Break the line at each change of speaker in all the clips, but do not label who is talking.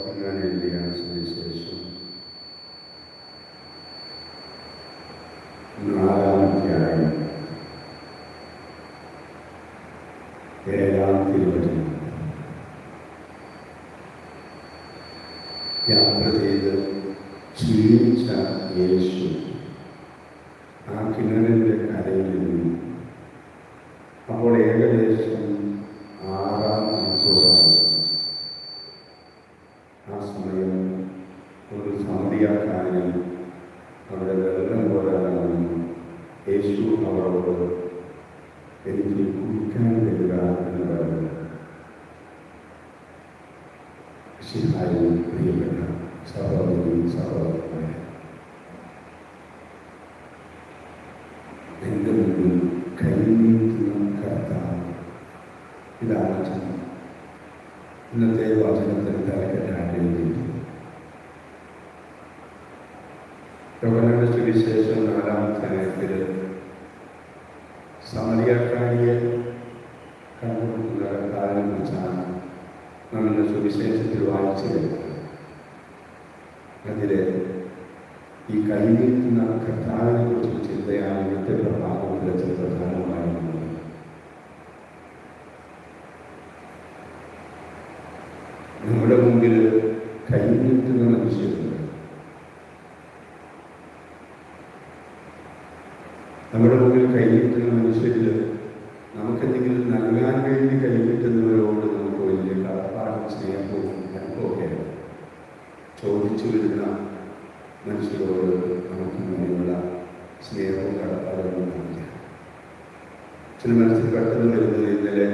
എഴുതിയ സുവിശേഷം. നാലാമധ്യായം ഏഴാം തിരുവചനം യാത്ര ചെയ്ത് ക്ഷീണിച്ച യേശു ആ കിണറിന്റെ കരയിൽ നിന്നു അപ്പോൾ ഏകദേശം ആറാം മണിക്കൂറായി ആ സമയം ഒരു സമറിയാക്കാരൻ അവിടെ വെള്ളം കോരാനാണെന്ന് യേശു അവരോട് എനിക്ക് കുടിക്കാൻ തരിക എന്ന് പറഞ്ഞു ശിഹായും പ്രിയപ്പെട്ട സഹോദരി സഹോദരന്മാരെ എന്റെ മുമ്പിൽ കൈനീട്ടുന്ന കർത്താവ് ഇതാണ് ചിന്ത ഇന്നത്തെ വചനത്തിന് തലക്കെട്ടാണ് എഴുതിയിട്ടുള്ളത് യോഗങ്ങളുടെ സുവിശേഷം നാലാം അധ്യായത്തിൽ സമരിയാക്കാരിയെ കണ്ടുകൊടുക്കുന്ന കർത്താവിനെ കുറിച്ചാണ് നമ്മുടെ സുവിശേഷത്തിൽ വായിച്ചു വരുന്നത് അതിലെ ഈ കഴിഞ്ഞിരിക്കുന്ന കർത്താവിനെ കുറിച്ചുള്ള ചിന്തയാണ് ഇന്നത്തെ പ്രഭാതത്തിലെ ചില പ്രധാനമായിരുന്നത് നമ്മുടെ മുമ്പിൽ കഴിഞ്ഞിരിക്കുന്ന മനുഷ്യരുണ്ട്. നമ്മുടെ മുമ്പിൽ കഴിഞ്ഞിരിക്കുന്ന മനുഷ്യരിൽ നമുക്കെന്തെങ്കിലും നൽകാൻ വേണ്ടി കൈനീട്ടുന്നവരോട് നമുക്ക് വലിയ കടപ്പാടും സ്നേഹവും അനുഭവമൊക്കെ ചോദിച്ചു വരുന്ന മനുഷ്യരോട് നമുക്ക് ഇങ്ങനെയുള്ള സ്നേഹവും കടപ്പാടുകളും കാണിക്കാം. ചില മനസ്സിൽ പെട്ടെന്ന് വരുന്നത് ഇന്നലെ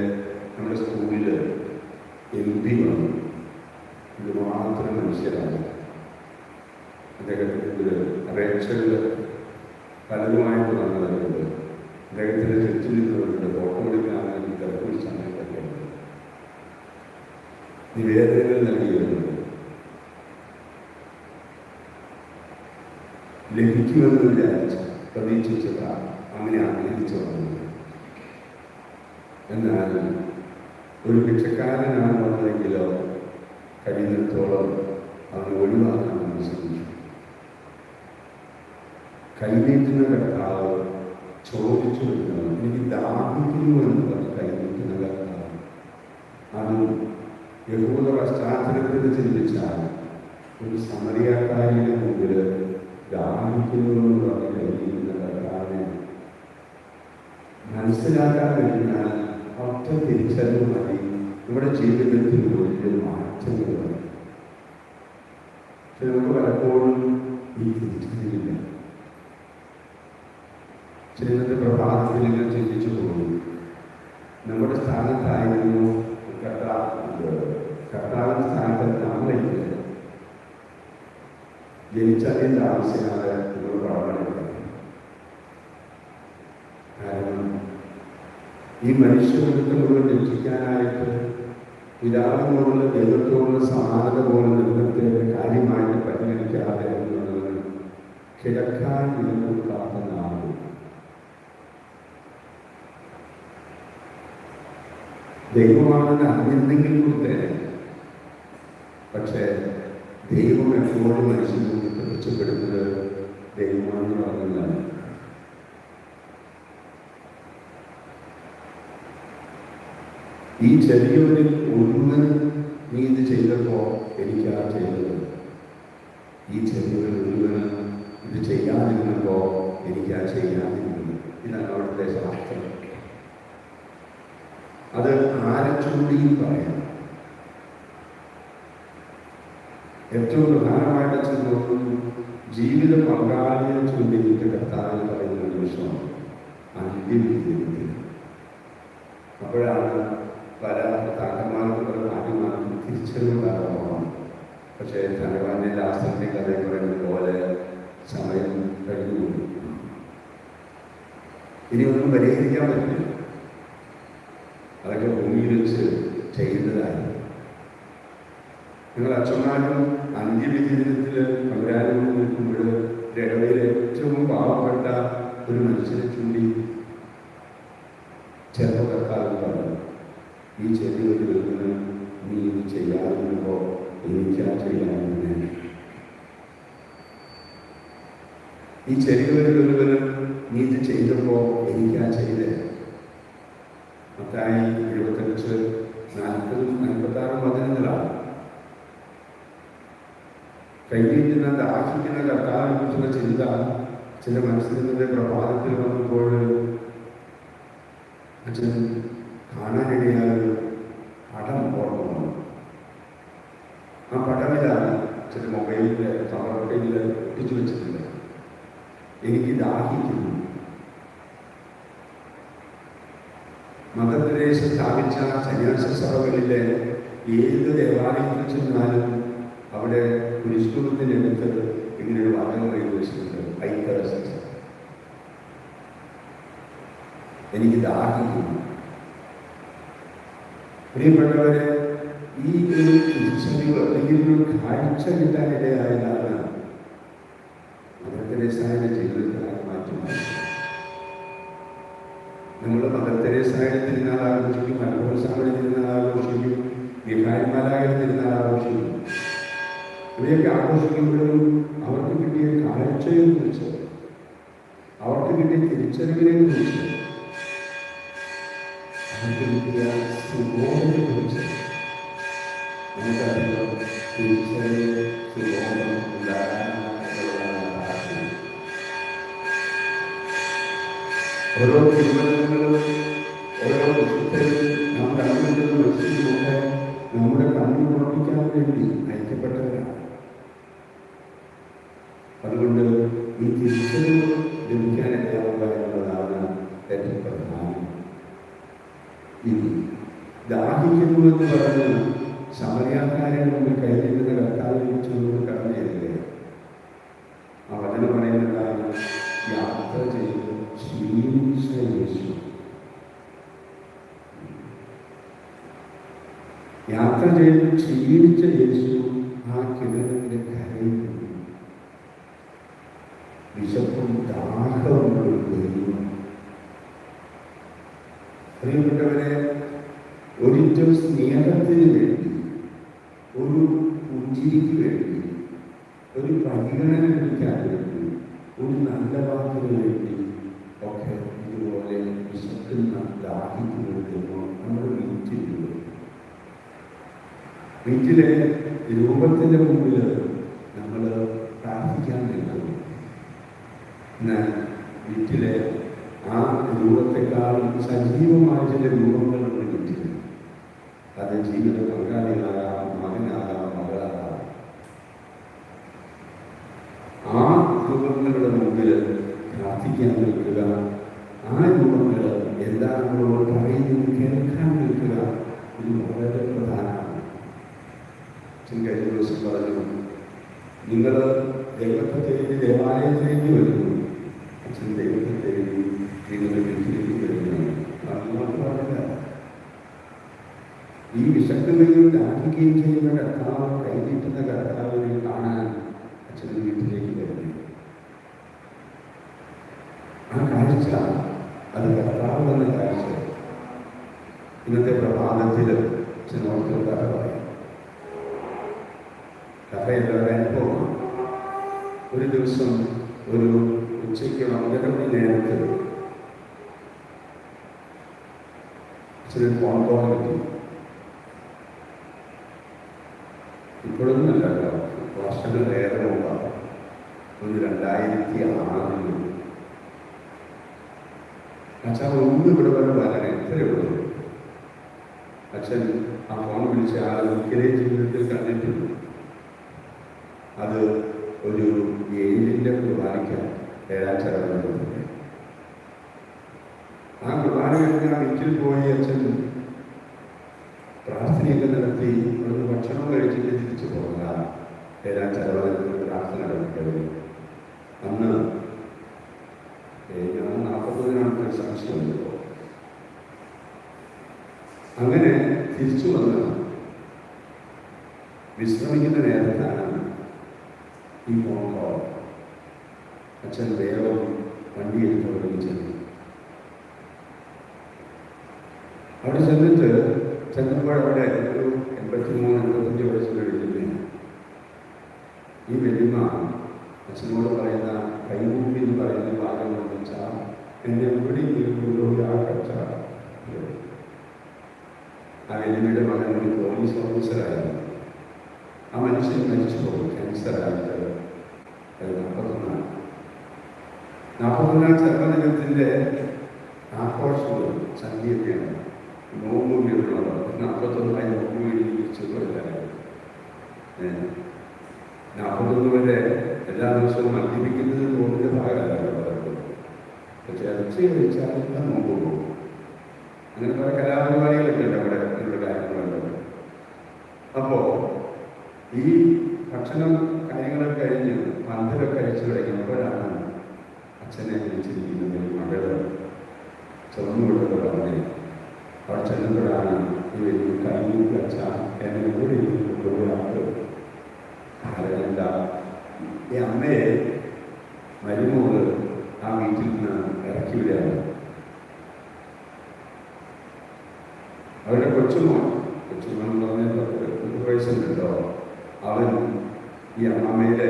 നമ്മുടെ സ്കൂളിൽ എം പി വന്നു. ഇത് മാത്രം മനുഷ്യരാണ്. അദ്ദേഹത്തിന്റെ അപേക്ഷകൾ പലതുമായിട്ട് വന്നവരുണ്ട് അദ്ദേഹത്തിന് ചുറ്റും നിന്നവരുണ്ട് ഫോട്ടോ എടുക്കാനാണെങ്കിൽ തിരക്കുള്ള നിവേദനങ്ങൾ ഉണ്ട് നിവേദനങ്ങൾ ലഭിക്കുമെന്ന് വിചാരിച്ചു പ്രതീക്ഷിച്ചത് അങ്ങനെ ആഗ്രഹിച്ചു വന്നത് എന്നാൽ ഒരു ഭിക്ഷക്കാരനാണ് വന്നതെങ്കിലോ കഴിയുന്നിടത്തോളം അവനെ ഒഴിവാക്കാൻ ശ്രമിച്ചു കൈനീട്ടുന്ന കർത്താവ് ചോദിച്ചു വരുന്നത് എനിക്ക് ദാഹിക്കുന്നു എന്ന് പറഞ്ഞ് കൈനീട്ടുന്ന കർത്താവ്. അതും യഹൂദ പശ്ചാത്തലത്തിൽ ചിന്തിച്ചാൽ ഒരു സമറിയാക്കാരിയുടെ മുമ്പിൽ ദാഹിക്കുന്നു പറഞ്ഞ് മനസ്സിലാക്കാൻ കഴിഞ്ഞാൽ ഒറ്റ തിരിച്ചറിവ് മതി. നമ്മുടെ ജീവിതത്തിൽ ഒരു വരും പക്ഷെ നമുക്ക് പലപ്പോഴും ഈ തിരിച്ചറിവില്ല. ചിലത്തെ പ്രഭാതത്തിൽ നിങ്ങൾ ചിന്തിച്ചു പോകും നമ്മുടെ സ്ഥാനത്തായിരുന്നു കർത്താവ്. കർത്താവിന്റെ സ്ഥാനത്ത് നമ്മളില്ല ജനിച്ചതിന്റെ ആവശ്യമായ നിങ്ങൾ പ്രവർത്തനം കാരണം ഈ മനുഷ്യവൃത്തം മുഴുവൻ രക്ഷിക്കാനായിട്ട് പിതാവിനോടുള്ള ദൈവത്തോടുള്ള സമാനത പോലെ ദൈവത്തെ കാര്യമായിട്ട് പരിഗണിക്കാതെ എന്നുള്ളത് കിടക്കാൻ ആളും ദൈവമാണെന്ന് അറിഞ്ഞിരുന്നെങ്കിൽ കൂടെ പക്ഷേ ദൈവം എപ്പോഴും മനുഷ്യന് പ്രത്യക്ഷപ്പെടുന്നത് ദൈവമാണെന്ന് പറഞ്ഞതാണ്. ഈ ചെറിയൊരു ഒന്ന് നീ ഇത് ചെയ്തപ്പോൾ എനിക്കാ ചെയ്തത്. ഈ ചെറിയൊരു ഒന്ന് ഇത് ചെയ്യാതിരുന്നപ്പോൾ എനിക്കാ ചെയ്യാതിരുന്നത്. ഇതാണ് അവിടുത്തെ ശാസ്ത്രം. അത് ആരെ ചൂണ്ടിയും പറയാം ഏറ്റവും പ്രധാനമായിട്ട് ചെന്നു ജീവിത പങ്കാളിയെ ചൂണ്ടിയിട്ട് കർത്താവിൽ പറയുന്ന നിമിഷമാണ് അന്ത്യവിധി അപ്പോഴാണ് പല ഭർത്താക്കന്മാർക്കും പല ഭാര്യമാർക്കും തിരിച്ചറിവുണ്ടാകുന്നത് പക്ഷേ ധനവാന്റെ ലാസ്റ്റത്തെ കഥ പറയുന്നത് പോലെ സമയം കഴിഞ്ഞു. ഇനി ഒന്നും പരിഹരിക്കാൻ പറ്റില്ല. അതൊക്കെ ഭൂമിയിൽ വെച്ച് ചെയ്യുന്നതായി നിങ്ങൾ അച്ഛന്മാരും അന്ത്യവിധി ദിനത്തിൽ പങ്കരാനും നിൽക്കുമ്പോൾ ഇടവയിൽ ഏറ്റവും പാവപ്പെട്ട ഒരു മനുഷ്യനെ ചൂണ്ടി ചെറുപ്പക്കാർക്ക് പറഞ്ഞു ഈ ചെറിയൊരു വിരുന്നിന് നീ ഇത് ചെയ്യാതിരുന്നപ്പോൾ എനിക്കാ ചെയ്യാമെന്ന് ഈ ചെറിയൊരു ഒരുവന് നീ ഇത് ചെയ്തപ്പോൾ എനിക്കാ ചെയ്തേ മത്തായി എഴുപത്തഞ്ച് നാൽപ്പതും കൈനീട്ടുന്ന ദാഹിക്കുന്ന കർത്താവിനെ കുറിച്ചുള്ള ചിന്ത ചില നിന്റെ പ്രഭാതത്തിൽ വന്നപ്പോൾ അച്ഛൻ കാണാനിടയായ ഒരു പടം ഓർമ്മ വന്നു ആ പടമിലാണ് ചില മൊബൈലിൽ കവറൊക്കെയിൽ ഒട്ടിച്ചു വെച്ചിട്ടുണ്ട്. എനിക്ക് ദാഹിക്കുന്നു. മദർദേശ സ്ഥാപിച്ച സന്യാസ സഭകളിലെ ഏത് ദേവാലയത്തിൽ ചെന്നാലും അവിടെ ഒരു കുരിശുരത്തിനടുത്ത് ഇങ്ങനെ ഒരു വാഹനം എഴുതി വെച്ചിട്ടുണ്ട്. ഐക്യരസ എനിക്ക് ദാഹിക്കുന്നു. പ്രിയപ്പെട്ടവരെ ഈ ഒരു തിരിച്ചറിവ് അല്ലെങ്കിൽ ഒരു കാഴ്ച കിട്ടാനിടയായതാണ് മദർ തെരേസായുടെ ജീവിതത്തിലായി മാറ്റി നമ്മൾ മദർ തെരേസായുടെ തിരുനാൾ ആഘോഷിക്കും അൽഫോൻസാമയുടെ തിരുനാൾ ആഘോഷിക്കും വിഹാരിമാലായുടെ തിരുനാൾ ആഘോഷിക്കും. ഇവയൊക്കെ ആഘോഷിക്കുമ്പോഴും അവർക്ക് കിട്ടിയ കാഴ്ചയെ കുറിച്ച് അവർക്ക് കിട്ടിയ തിരിച്ചറിവിനെ കുറിച്ച് അവർക്ക് കിട്ടിയ സുബോധത്തെ കുറിച്ച് നമുക്കറിയാം തിരിച്ചറിവ് സുബോധം ഓരോ തിരുവനന്തപുരങ്ങളും അതുകൊണ്ട് ഈ തിരിച്ചറിവ് ലഭിക്കാനിടയാവുക എന്നുള്ളതാണ് ഏറ്റവും പ്രധാനം. ഇനി ദാഹിക്കുന്നു എന്ന് പറഞ്ഞ് സമരക്കാരൻ മുമ്പിൽ ചോദിച്ചു കടന്നില്ലേ ആ വചനം പറയുന്നതാണ് യാത്ര ചെയ്ത് ക്ഷീണിച്ച യേശു. യാത്ര ചെയ്ത് ക്ഷീണിച്ച യേശു ആ കിണറിന്റെ കരയിൽ നിന്നു. വിശപ്പും ദാഹവും ഒരു പ്രിയപ്പെട്ടവരെ ഒരിറ്റം സ്നേഹത്തിന് വേണ്ടി ഒരു പുഞ്ചിരിക്ക് വേണ്ടി ഒരു പരിഗണന ലഭിക്കാൻ വേണ്ടി ഒരു നല്ല വാക്കിന് വേണ്ടി ഒക്കെ ഇതുപോലെ വിശക്കുന്ന ദാഹിക്കുന്നു നമ്മുടെ വീട്ടിലുണ്ട്. വീട്ടിലെ രൂപത്തിന്റെ മുമ്പിൽ നമ്മൾ പ്രാർത്ഥിക്കാൻ നിൽക്കുന്നു എന്നാൽ വീട്ടിലെ ആ രൂപത്തെക്കാൾ ചില രൂപങ്ങളുണ്ട് വീട്ടിൽ അത് ജീവിത പങ്കാളികളാകാം മകനാകാം മകളാകാം ആ കുടുംബങ്ങളുടെ മുമ്പിൽ പ്രാർത്ഥിക്കാൻ നിൽക്കുക. ആ കുടുംബങ്ങൾ എന്താണ് നമ്മളോട് പറയുന്നത് കേൾക്കാൻ നിൽക്കുക ഇത് വളരെ പ്രധാനമാണ് അച്ഛൻ കഴിഞ്ഞ ദിവസം പറഞ്ഞു നിങ്ങൾ ദൈവത്തെ തേടി ദേവാലയത്തിലേക്ക് വരുന്നു അച്ഛൻ ദൈവത്തെ തേടി നിങ്ങളുടെ വീട്ടിലേക്ക് വരുന്നു അത് മാത്രമല്ല ഈ വിശക്കുകയും ദാഹിക്കുകയും ചെയ്യുന്ന കർത്താവ് കൈനീട്ടുന്ന കർത്താവിനെ കാണാൻ അച്ഛന്റെ വീട്ടിലേക്ക് വരുന്നു ആ കാഴ്ച അത് കർത്താവ് എന്ന കാഴ്ച ഇന്നത്തെ പ്രഭാതത്തിൽ അച്ഛനോർത്ത് കഥ പറയും കഥയുടെ ഒരു അനുഭവമാണ് ഒരു ദിവസം ഒരു ഉച്ചയ്ക്ക് ഒന്നര മണി നേരത്ത് അച്ഛനൊരു ഫോൺ കിട്ടി ഇപ്പോഴൊന്നും അല്ല വർഷങ്ങൾ ഏറെ മുമ്പാണ് ഒരു രണ്ടായിരത്തി ആറിൽ അച്ഛൻ ഒന്ന് ഇവിടെ വരെ വരണേ എത്ര ഇവിടെ അച്ഛൻ ആ ഫോൺ വിളിച്ച് ആ ഒരിക്കലേ ജീവിതത്തിൽ കണ്ടിട്ടുണ്ട്. അത് ഒരു ഏഴിന്റെ കുർബാനയ്ക്ക് ഏഴാം ചടങ്ങ് കുർബാന വീട്ടിൽ പോയി അച്ഛൻ പ്രാർത്ഥനയൊക്കെ നടത്തി അവിടുന്ന് ഭക്ഷണം കഴിച്ചിട്ട് തിരിച്ചു പോകുക ഏതാ ചരവകത്തിൽ പ്രാർത്ഥന നടത്തിയത് അന്ന് ഞാൻ നാൽപ്പതിനാണ് സംശയമുണ്ടോ അങ്ങനെ തിരിച്ചു വന്ന് വിശ്രമിക്കുന്ന നേരത്താണ് ഈ ഫോൺ കോൾ അച്ഛൻ വേഗം വണ്ടി എടുത്ത് ചെന്നു അവിടെ ചെന്നിട്ട് ചെന്നപ്പോൾ അവിടെ ഒരു എൺപത്തി മൂന്ന് എൺപത്തഞ്ച് വയസ്സ് കഴിഞ്ഞിട്ട് ഈ വലിയ അച്ഛനോട് പറയുന്ന കൈകൂപ്പി എന്ന് പറയുന്ന ഭാഗം എന്ന് വെച്ചാൽ എന്നെ എവിടെയെങ്കിലും കൊണ്ടുപോയി ആ വലിയ മകൻ പോലീസ് ഓഫീസറായിരുന്നു ആ മനുഷ്യൻ മരിച്ചു പോകും ക്യാൻസറായിട്ട് നാൽപ്പത്തൊന്നാണ് നാൽപ്പത്തൊന്നാം ചർമ്മദിനത്തിന്റെ ആഘോഷവും സംഗീതമാണ് നോമ്പുകളുള്ളത് നാൽപ്പത്തൊന്നായി നോമ്പ് വീടിച്ചിട്ടില്ലായിരുന്നു നാൽപ്പത്തൊന്ന് വരെ എല്ലാ ദിവസവും മദ്യപിക്കുന്നത് നോമ്പിന്റെ ഭാഗമല്ല പറയുന്നത്. പക്ഷേ ഇറച്ചി കഴിച്ചാൽ എല്ലാം നോമ്പ് പോകും. അങ്ങനെ പല കലാപരിപാടികളൊക്കെ ഉണ്ട് അവിടെ എന്നുള്ള കാര്യങ്ങളുണ്ട്. അപ്പോൾ ഈ ഭക്ഷണം കാര്യങ്ങളൊക്കെ കഴിഞ്ഞ് മന്ദിരമൊക്കെ കഴിച്ചു കഴിഞ്ഞപ്പോഴാണ് അച്ഛനെ വിളിച്ചിരിക്കുന്നത് മകൾ. ചുവന്നുകൊണ്ടത് പറഞ്ഞ് അവിടെ ചെല്ലുമ്പോഴാണ് കഴിഞ്ഞു വലിയ എന്നൊരു അച്ഛ എന്നെ കൂടി കൊണ്ടുപോയാക്ക് കാരണം എന്താ ഈ അമ്മയെ മരുമോൾ ആ വീട്ടിൽ നിന്ന് ഇറക്കി വിടുകയാണ് അവരുടെ കൊച്ചുമോൻ കൊച്ചുമോൻ എന്ന് പറഞ്ഞാൽ വയസ്സുണ്ടല്ലോ. അവൻ ഈ അമ്മയുടെ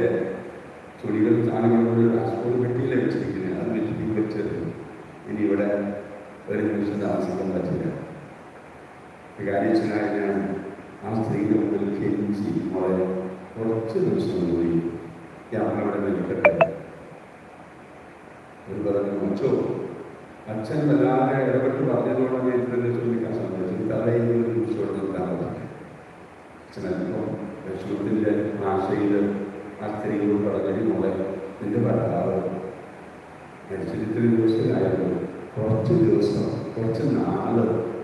തുണികൾ സാധനങ്ങൾ സ്കൂൾ പെട്ടിയിലെ വെച്ചിരിക്കുന്നത്. അത് വെച്ചിട്ട് വെച്ചത്. ഇനി ഇവിടെ ഒരു നിമിഷം താമസിക്കാൻ പറ്റില്ല. കാര്യച്ചനായ ഞാൻ ആ സ്ത്രീയുടെ മുമ്പിൽ കെഞ്ചി വളരെ കുറച്ച് ദിവസം പോയി ഇവിടെ നിൽക്കട്ടെ. ഒരു പറഞ്ഞു മച്ചോ അച്ഛൻ വല്ലാതെ ഇടപെട്ട് പറഞ്ഞതുകൊണ്ടാണ് എന്തെന്ന് ചോദിക്കാൻ സാധിച്ചത് തലയിൽ കുറിച്ചോട് പറഞ്ഞു അച്ഛനല്പം വിഷമത്തിന്റെ ആശയിൽ ആ സ്ത്രീയോട് പറഞ്ഞു മോളെ നിന്റെ ഭർത്താവ് മരിച്ചിട്ട് ദിവസമായിരുന്നു കുറച്ച് ദിവസം കുറച്ച് നാൾ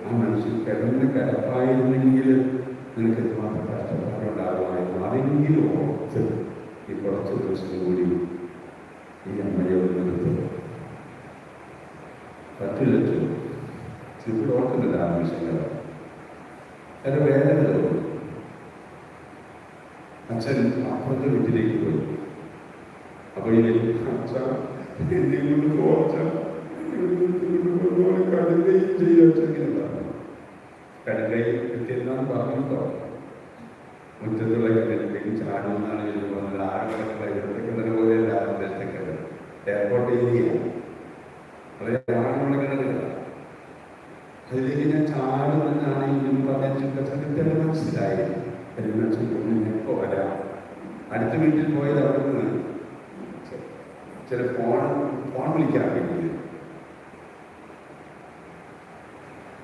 ആ മനുഷ്യൻ കിടന്ന കിടപ്പായിരുന്നെങ്കിൽ നിനക്ക് ഇതുമാത്രം കഷ്ടപ്പാടുണ്ടാകുമായിരുന്നു? അതെങ്കിലും ഓർത്ത് ഈ കുറച്ച് ദിവസം കൂടി ഈ അമ്മയോട് നിർത്തും. പറ്റില്ലല്ലോ ചിലപ്പോൾ ഓർക്കുന്നില്ല ആ നിമിഷങ്ങൾ അത് വേദന തോന്നും. അച്ഛൻ അപ്പുറത്തെ വീട്ടിലേക്ക് പോയി. അപ്പൊ ഈ അച്ഛ എന്നെ കൊണ്ട് കടലയും ചെയ്യാൻ പറഞ്ഞു കടലയും എത്തിയെന്നാണ് പറഞ്ഞിട്ടോ മുറ്റത്തുള്ള കടലിലേക്ക് ചാടുമെന്നാണ് ഞാൻ പറഞ്ഞത്. ആറ് കിടക്കുന്ന ഇടത്തേക്കുന്നത് പോലെ ആറ് ദേശത്തേക്കത് എയർപോർട്ട് ഏരിയ അതിലേക്ക് ഞാൻ ചാടുമെന്നാണ് ഇങ്ങനെ പറഞ്ഞ സത്യത്തിൽ മനസ്സിലായി. ഞാൻ വരാം. അടുത്ത വീട്ടിൽ പോയത് അവിടെ നിന്ന് ചില ഫോൺ ഫോൺ വിളിക്കാൻ വേണ്ടി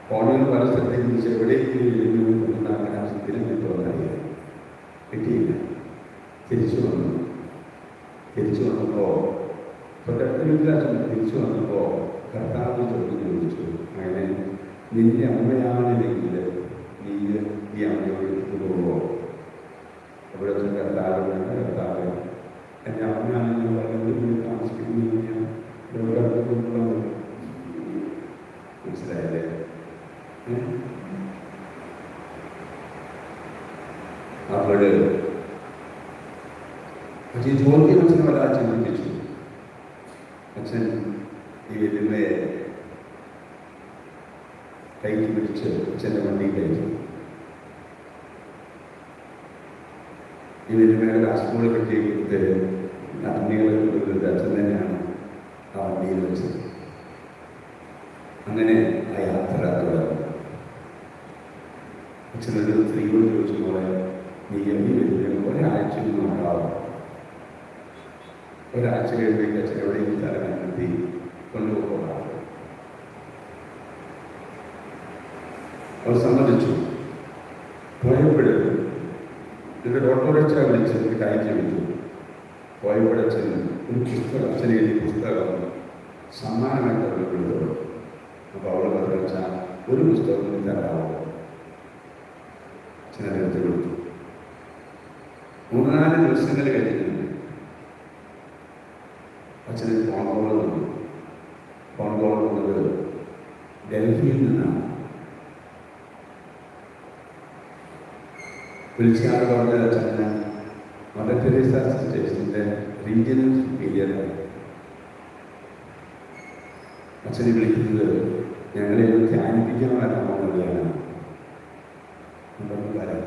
ഫോണിൽ പല സ്ഥലത്തേക്ക് വിളിച്ച് എവിടെയെങ്കിലും ആവശ്യത്തിലും കിട്ടുമെന്നറിയാം കിട്ടിയില്ല. തിരിച്ചു വന്നു. തിരിച്ചു വന്നപ്പോൾ വീട്ടിലാച്ചു തിരിച്ചു വന്നപ്പോൾ കർത്താവ് ചോദ്യം ചോദിച്ചു. അങ്ങനെ നിന്റെ അമ്മയാണെങ്കിൽ നീ ഈ അമ്മയോട് പോകുമ്പോൾ അവിടെ വെച്ച് കർത്താവ് എന്റെ അമ്മയാണെന്ന് പറയുന്നത് താമസിക്കുന്നു ഞാൻ മനസ്സിലായല്ലേ അപ്പോൾ പക്ഷേ ചോദ്യം അച്ഛനെ വല്ലാതെ ചിന്തിപ്പിച്ചു അച്ഛൻ ഈ വലിയമ്മയെ കൈക്ക് പിടിച്ച് അച്ഛന്റെ വണ്ടി കയറ്റി. ഈ വലിയമ്മയുടെ കാസർഗോഡ് കെട്ടി കൊടുത്ത് അഗ്നികളെ കൊടുത്തത് അച്ഛൻ തന്നെയാണ് ആ വണ്ടിയിൽ വെച്ചത്. അങ്ങനെ ആ യാത്ര അച്ഛനൊരു സ്ത്രീയോട് ചോദിച്ചു പോലെ നീ എണ്ണി ഒരാഴ്ചയിൽ ഒരാഴ്ച നോക്കാവും ഒരാഴ്ച കഴിയുമ്പോഴേക്ക് അച്ഛൻ എവിടെയെങ്കിലും സ്ഥലം കണ്ടെത്തി കൊണ്ടുപോകാം അവർ സമ്മതിച്ചു. പോയപ്പോഴും എന്നിട്ട് ഓട്ടോറിക്ഷ വിളിച്ച് എനിക്ക് അയച്ചു വിട്ടു പോയപ്പോഴച്ഛൻ ഒരു പുസ്തകം അച്ഛനെ എഴുതിയ പുസ്തകം സമ്മാനമായിട്ട് അവർ കൊടുത്തു. അപ്പോൾ അവൾ പറഞ്ഞു ഒരു പുസ്തകം തരാമോ അച്ഛനടുത്ത് കൊടുത്തു. മൂന്നാൽ ദിവസങ്ങൾ കഴിഞ്ഞു അച്ഛന് ഫോൺ കോൾ വന്നു. ഫോൺ കോൾ വന്നത് ഡൽഹിയിൽ നിന്നാണ്. വിളിച്ചാൽ പറഞ്ഞത് അച്ഛന്. മദർ തെരേസ സ്റ്റേഷന്റെ റീജിയണൽ സുപ്പീരിയറാണ് അച്ഛനെ വിളിക്കുന്നത് ഞങ്ങളെ ധ്യാനിപ്പിക്കാൻ വരാമെന്നുള്ളതാണ് നമുക്ക് വരാം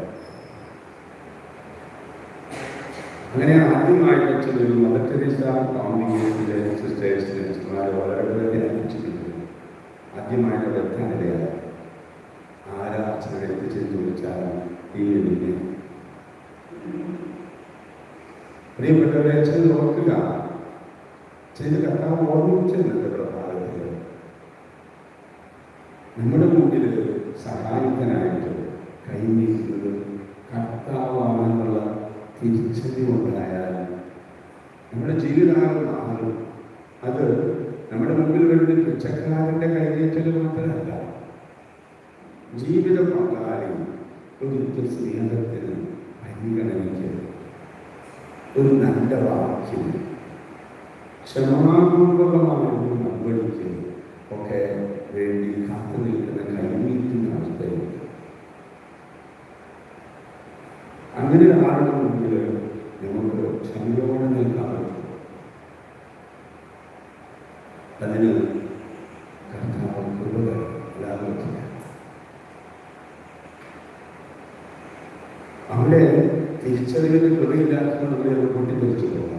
അങ്ങനെ ആദ്യമായിട്ട് അച്ഛൻ ഒരു മദർ തെരേസ കോൺഗ്രിഗേഷനിലെ സിസ്റ്റേഴ്സിനെ സിസ്റ്റർമാരെ വളരെ വളരെ അർപ്പിച്ചിട്ടുണ്ട് ആദ്യമായിട്ട് വെക്കാനിടയാണ് ആരാ അച്ഛനെ എത്തിച്ചെന്ന് ചോദിച്ചാൽ ഈ പിന്നെ പ്രിയപ്പെട്ടവരെ അച്ഛൻ ഓർക്കുക. ചെയ്ത് കർത്താവ് ഓർമ്മിച്ചിരുന്നുണ്ട് പ്രഭാതത്തിൽ. നമ്മുടെ മുമ്പിൽ സഹായത്തിനായിട്ട് കൈനീട്ടുന്നത് കർത്താവാണെന്നുള്ള തിരിച്ചറിവുണ്ടായാൽ നമ്മുടെ ജീവിതകാലം മാറും. അത് നമ്മുടെ മുമ്പിൽ വരുന്ന പിച്ചക്കാരന്റെ കൈകേറ്റൽ മാത്രമല്ല ജീവിത പങ്കാളി ഒരു സ്നേഹത്തിന് പരിഗണനയ്ക്ക് ഒരു നല്ല വാക്കിന് ക്ഷമാപൂർവകമായിരുന്നു ഒരു നടപടിക്ക് ഒക്കെ വേണ്ടി കാത്തു നിൽക്കുന്ന കൈനീട്ടുന്ന അവസ്ഥയുണ്ട് അങ്ങനെ ഒരാളുടെ മുമ്പിൽ നമുക്ക് ക്ഷമയോടെ നിൽക്കാൻ അതിന് കർത്താവ് കൃപ അല്ലാതെ അവിടെ തിരിച്ചറിവിന് കൃപയില്ലാത്തത് നമ്മളെ പൊട്ടിത്തെറിച്ചു പോകാം.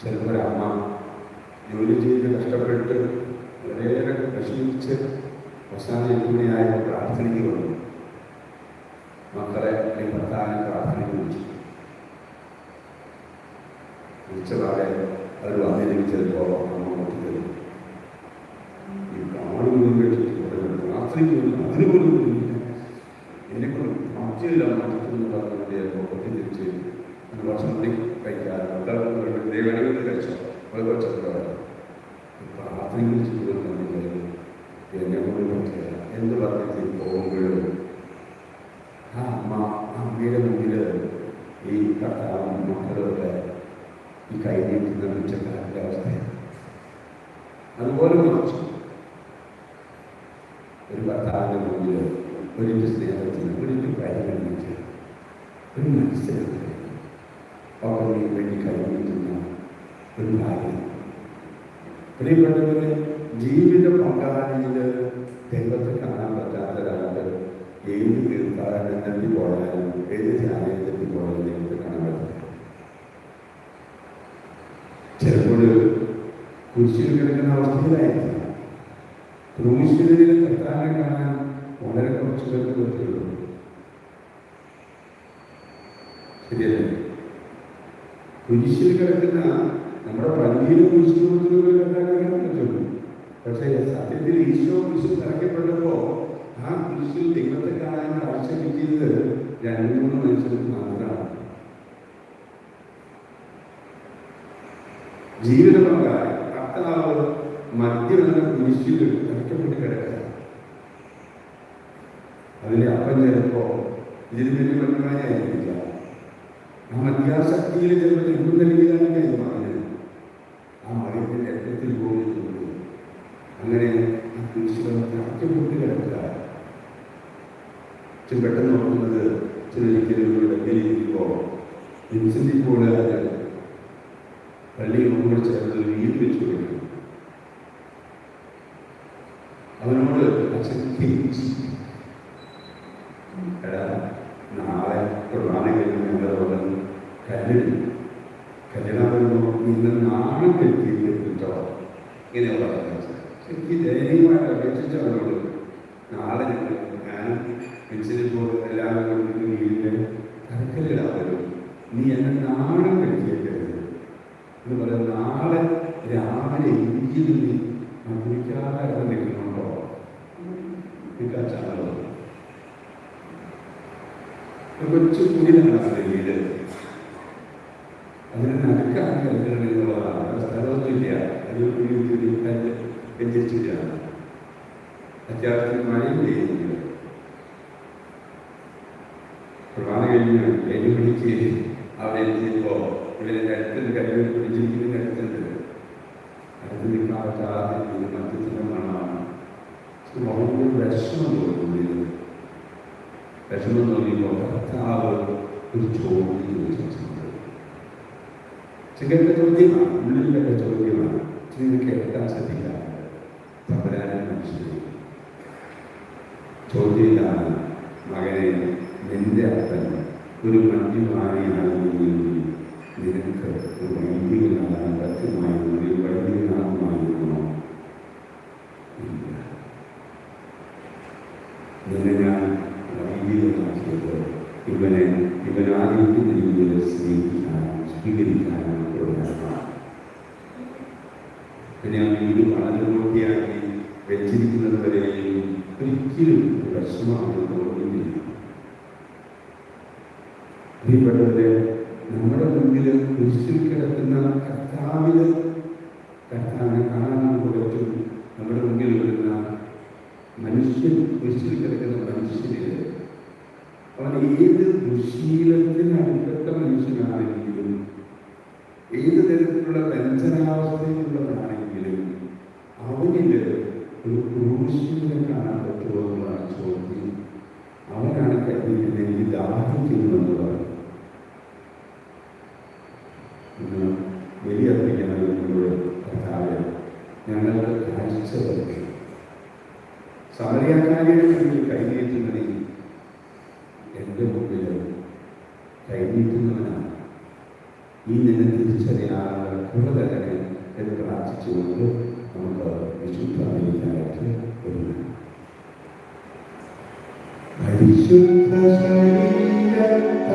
ചിലപ്പോൾ അമ്മ ജോലി ചെയ്ത് കഷ്ടപ്പെട്ട് വളരെയേറെ വിഷമിച്ച് അവസാന ജോലിയായ പ്രാർത്ഥനയ്ക്ക് വന്നു മക്കളെ അല്ലെങ്കിൽ ഭർത്താവിനെ പ്രാർത്ഥനയ്ക്ക് വിളിച്ചു വിളിച്ചപാടെ അവർ വന്നില്ലെങ്കിൽ ചിലപ്പോൾ പൊട്ടിത്തരും ഈ കാണുന്നതും കേട്ടിട്ട് രാത്രി പോലും അതിന് പോലും എന്നെക്കൊണ്ട് മാറ്റിയില്ല മാറ്റിട്ടെന്ന് പറഞ്ഞുകൊണ്ട് ചിലപ്പോൾ പൊട്ടിത്തിരിച്ച് ഒരു വർഷം കൂടി കഴിക്കാറ്. ദൈവനങ്ങൾ കഴിച്ചോ. അത് കുറച്ചൊക്കെ പ്രാർത്ഥനകൾ ചെയ്തുകൊണ്ടെങ്കിൽ എന്നെ കൊണ്ട് പറ്റില്ല. എന്ന് പറഞ്ഞിട്ട് പോകുമ്പോഴും ആ അമ്മ ആ അമ്മയുടെ മുന്നിൽ ഈ കർത്താവും മക്കളൊക്കെ ഈ കൈ നീട്ടുന്ന ഉച്ചക്കാരന്റെ അവസ്ഥയാണ് അതുപോലെ മറിച്ച് ഒരു ഭർത്താവിന്റെ മുന്നിൽ ഒരിക്കൽ സ്നേഹത്തിന് ഒരിക്കൽ പരിഗണിച്ച് ഒരു മനസ്സിലാക്കി ഒക്കെ നീ വേണ്ടി കഴിഞ്ഞിരുന്ന ഒരു ഭാര്യ പ്രിയപ്പെട്ടവരെ ജീവിത പങ്കാളിയിൽ ദൈവത്തെ കാണാൻ പറ്റാത്ത ഒരാൾക്ക് ഏത് തീർത്ഥാടനത്തിൽ പോയാലും ഏത് ധ്യാനത്തിൽ പോയാലും ദൈവത്തെ കാണാൻ പറ്റില്ല. ചിലപ്പോൾ കുരിശിൽ കിടക്കുന്ന അവസ്ഥയിലായിരിക്കും. ക്രൂശിൽ കർത്താവിനെ കാണാൻ വളരെ കുറച്ച് പേർക്ക് പറ്റുള്ളൂ ശരിയല്ലേ? കുരിശിൽ കിടക്കുന്ന നമ്മുടെ പള്ളിയിലും കുരിശിലും കണ്ടാൽ കാണാൻ പറ്റുള്ളൂ. പക്ഷേ സത്യത്തിൽ ഈശോ കുരിശിൽ തറയ്ക്കപ്പെട്ടപ്പോൾ ആ കുരിശിൽ ദൈവത്തെ കാണാൻ ആവശ്യം കിട്ടിയത് രണ്ട് മൂന്ന് മനുഷ്യർക്ക് മാത്രമാണ്. ജീവിത കർത്താവ് എന്ന കുരിശിൽ തറയ്ക്കപ്പെട്ട് കിടക്കുക അതിലെ അപ്പം ചിലപ്പോ ഇതിന് വലിയ പങ്കാളിയായിരിക്കില്ല നാം മദ്യാസക്തിയിൽ ചിലപ്പോൾ എന്തും നൽകിയതാണ് കൈമാറിയത് ആ മറിയത്തിന്റെ രക്തത്തിൽ പോയിട്ടുള്ളത് അങ്ങനെ ആ കുരിശിൽ അറ്റപ്പെട്ട് കിടക്കുക. ചില പെട്ടെന്ന് നോക്കുന്നത് ചിലരിക്കലും ഡെങ്കിലിരിക്കുമ്പോൾ ഇൻസെന്റീവ് കൂടാതെ പള്ളി റൂമിൽ ചേർന്ന് വീട് വെച്ചു കൊടുക്കണം അവനോട് അച്ഛൻ തിരിച്ച് എടാ നാളെ കുർബാന കഴിഞ്ഞ് ഞങ്ങൾ തുടങ്ങി കല്ലിൽ വരുമ്പോൾ നിങ്ങൾ നാണം കെട്ടിയിട്ട് കിട്ടോ ഇങ്ങനെ പറഞ്ഞു എനിക്ക് ദയനീയമായി അപേക്ഷിച്ചവരോട് നാളെ ഞങ്ങൾ ഞാനും പോലെ എല്ലാവരും കൂടി വീടിന്റെ കരക്കലിടാൻ വരും. നീ എന്നെ നാണം കെട്ടിയേക്കരുത് എന്ന് പറയുന്നത് നാളെ രാവിലെ ഇരിക്കുന്നു നീ മരിക്കാതെ നിൽക്കുന്നുണ്ടോ? നിൽക്കുന്നുണ്ടോ നിൽക്കാച്ചാണല്ലോ കൊച്ചു കുഞ്ഞിനാണ് വീട്. നടുക്കാണ് കല്യാണം എന്നുള്ളതാണ് സ്ഥലമൊന്നുമില്ല അത് വ്യഞ്ചരിച്ചിട്ടാണ് അത്യാവശ്യം മഴയും പെയ്യുന്നില്ല പ്രധാന കഴിഞ്ഞ് എലി പിടിച്ച് അവിടെ എത്തിയപ്പോൾ ഇവരെ അടുത്തുണ്ട് കല്യാണം പിടിച്ചിരിക്കുന്ന അടുത്തുണ്ട് അടുത്ത് നിൽക്കാത്ത പറ്റാതെ മധ്യത്തിന്റെ മണമാണ് വളരെ വിഷമം തോന്നുന്നു വിഷമം തോന്നിയപ്പോൾ ഭർത്താവ് ഒരു ചോദ്യം ചോദിച്ചിട്ടുണ്ട് ചിലരുടെ ചോദ്യമാണ് ഉള്ളിലൊക്കെ ചോദ്യമാണ് ചില കേൾക്കാൻ ശ്രദ്ധിക്കാം. തമ്പരാനെ മനുഷ്യനെ ചോദ്യം ഇതാണ് മകനെ നിന്റെ അപ്പൻ ഒരു മദ്യപാനിയാണെങ്കിൽ നിനക്ക് ഒരു വൈദികനാകാൻ പറ്റുമായിരുന്നു ഒരു വൈദികനാകുമായിരുന്നോ നിന്നെ ഞാൻ വൈദികനാക്കിയത് ഇവനെ ആദ്യത്തെ രീതിയിൽ സ്നേഹിക്കാനും സ്വീകരിക്കാനും ഉള്ളതാണ് പിന്നെ വളരെ വൃത്തിയാക്കി വെച്ചിരിക്കുന്നത് വരെയും ഒരിക്കലും വിഷമമാണ് തോന്നുന്നില്ല. പ്രിയപ്പെട്ടവരെ നമ്മുടെ മുന്നിൽ കുരിശിൽ കിടക്കുന്ന കർത്താവിൽ കർത്താവിനെ കാണാൻ പറ്റും നമ്മുടെ മുന്നിൽ വരുന്ന മനുഷ്യൻ കുരിശിൽ കിടക്കുന്ന മനുഷ്യന് അവൻ ഏത് ദുശീലത്തിന് അടിപ്പെട്ട മനുഷ്യനാണെങ്കിലും ഏത് തരത്തിലുള്ള വ്യഞ്ജനാവസ്ഥയിലുള്ളതാണെങ്കിലും അവനിൽ ഒരു ക്രൂശിനെ കാണാൻ പറ്റുമോ എന്നുള്ളതാണ് ചോദ്യം അവനാണ് കരുതിയത് എനിക്ക് ദാഹിക്കുന്നുവെന്ന് പറഞ്ഞു കർത്താവ് ഞങ്ങൾക്ക് കാഴ്ച സമരക്കാരിയുടെ മുമ്പിൽ കൈനീട്ടുന്നതിൽ എന്റെ മുമ്പിൽ കൈനീട്ടുന്നവനാണ് ഈ നിന്നെ തിരിച്ചറിയാനുള്ള കൃപ തരണേ എന്ന് പ്രാർത്ഥിച്ചുകൊണ്ട് നമുക്ക് വിശുദ്ധമായിട്ട് വരുന്നു പരിശുദ്ധ ശരീരത്താലും